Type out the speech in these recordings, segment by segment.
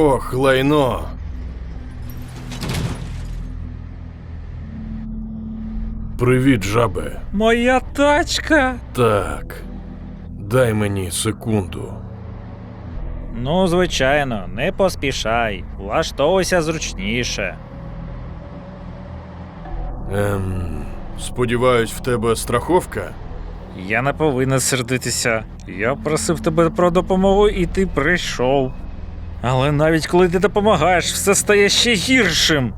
Ох, лайно. Привіт, жабе. Моя тачка. Так. Дай мені секунду. Ну, звичайно, не поспішай. Влаштовуйся зручніше. Ем. Сподіваюсь, в тебе страховка? Я не повинен сердитися. Я просив тебе про допомогу, і ти прийшов. Але навіть коли ти допомагаєш, все стає ще гіршим.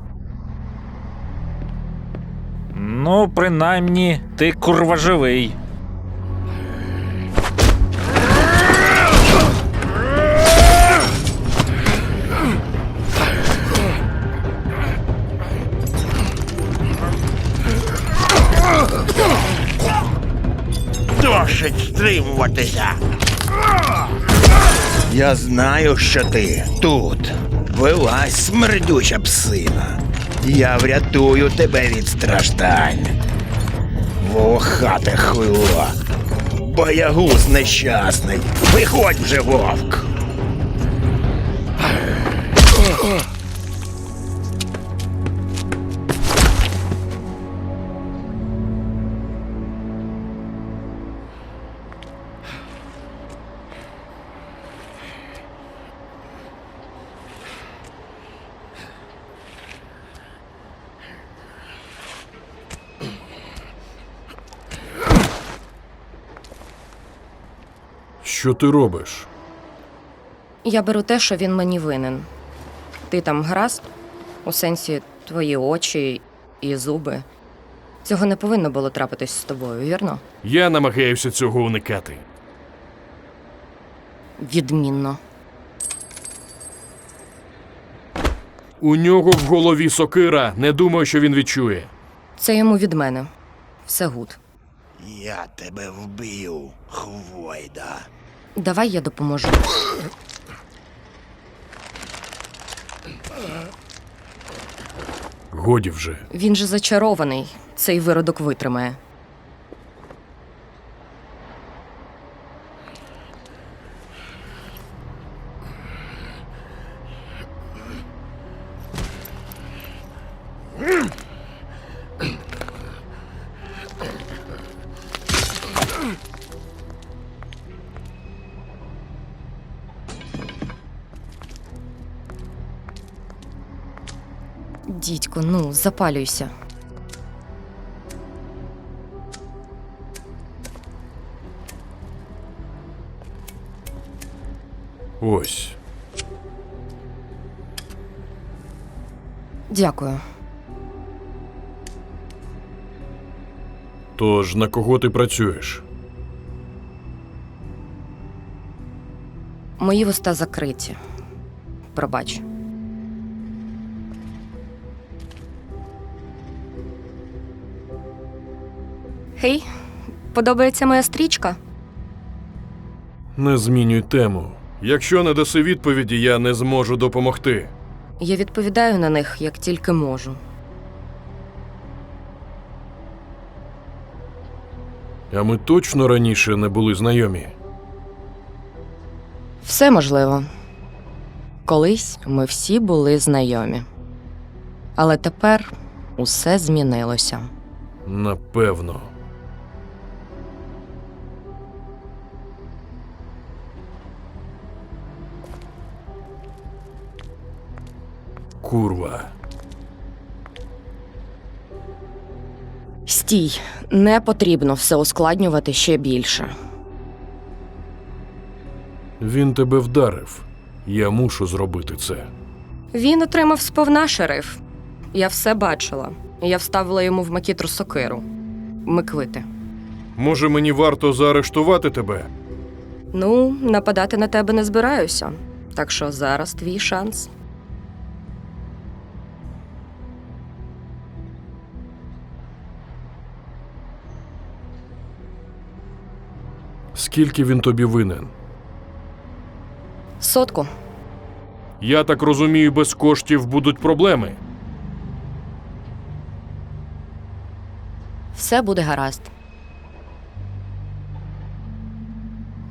Ну, принаймні, ти курва живий. Досить стримуватися. Я знаю, що ти тут. Вилазь, смердюча псина. Я врятую тебе від страждань. Волохате хуйло. Боягуз нещасний. Виходь вже, вовк. Що ти робиш? Я беру те, що він мені винен. Ти там гаразд? У сенсі твої очі і зуби. Цього не повинно було трапитись з тобою, вірно? Я намагаюся цього уникати. Відмінно. У нього в голові сокира. Не думаю, що він відчує. Це йому від мене. Все гуд. Я тебе вбив, хвойда. Давай я допоможу. Годі вже. Він же зачарований. Цей виродок витримає. Дідько, ну, запалюйся. Ось. Дякую. Тож на кого ти працюєш? Мої вуста закриті. Пробач. Гей, подобається моя стрічка? Не змінюй тему. Якщо не даси відповіді, я не зможу допомогти. Я відповідаю на них, як тільки можу. А ми точно раніше не були знайомі. Все можливо. Колись ми всі були знайомі. Але тепер усе змінилося. Напевно. Курва. Стій, не потрібно все ускладнювати ще більше. Він тебе вдарив. Я мушу зробити це. Він отримав сповна шериф. Я все бачила. Я вставила йому в макітру сокиру. Ми квити. Може, мені варто заарештувати тебе? Ну, нападати на тебе не збираюся. Так що зараз твій шанс. Скільки він тобі винен? Сотку. Я так розумію, без коштів будуть проблеми. Все буде гаразд.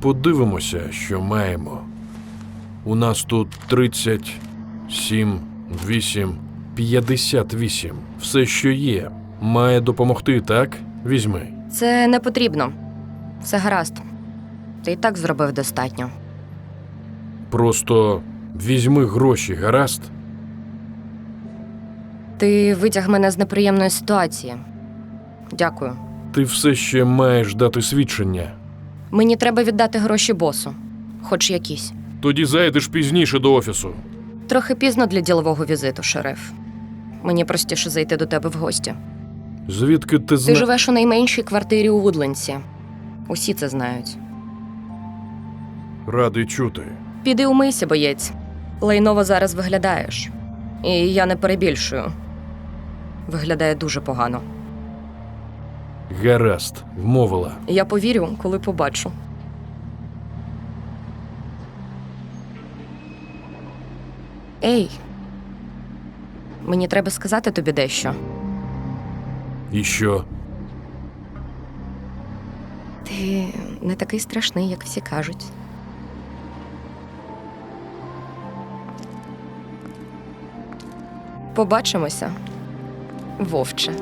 Подивимося, що маємо. У нас тут 37, 8, 58. Все, що є. Має допомогти, так? Візьми. Це не потрібно. Все гаразд. Ти і так зробив достатньо. Просто візьми гроші, гаразд? Ти витяг мене з неприємної ситуації. Дякую. Ти все ще маєш дати свідчення. Мені треба віддати гроші босу, хоч якісь. Тоді зайдеш пізніше до офісу. Трохи пізно для ділового візиту, шериф. Мені простіше зайти до тебе в гості. Звідки ти Ти зна... живеш у найменшій квартирі у Вудленсі. Усі це знають. Радий чути. Піди умийся, боєць. Лайново зараз виглядаєш. І я не перебільшую. Виглядає дуже погано. Гаразд, вмовила. Я повірю, коли побачу. Ей. Мені треба сказати тобі дещо. І що? Ти не такий страшний, як всі кажуть. Побачимося, вовче.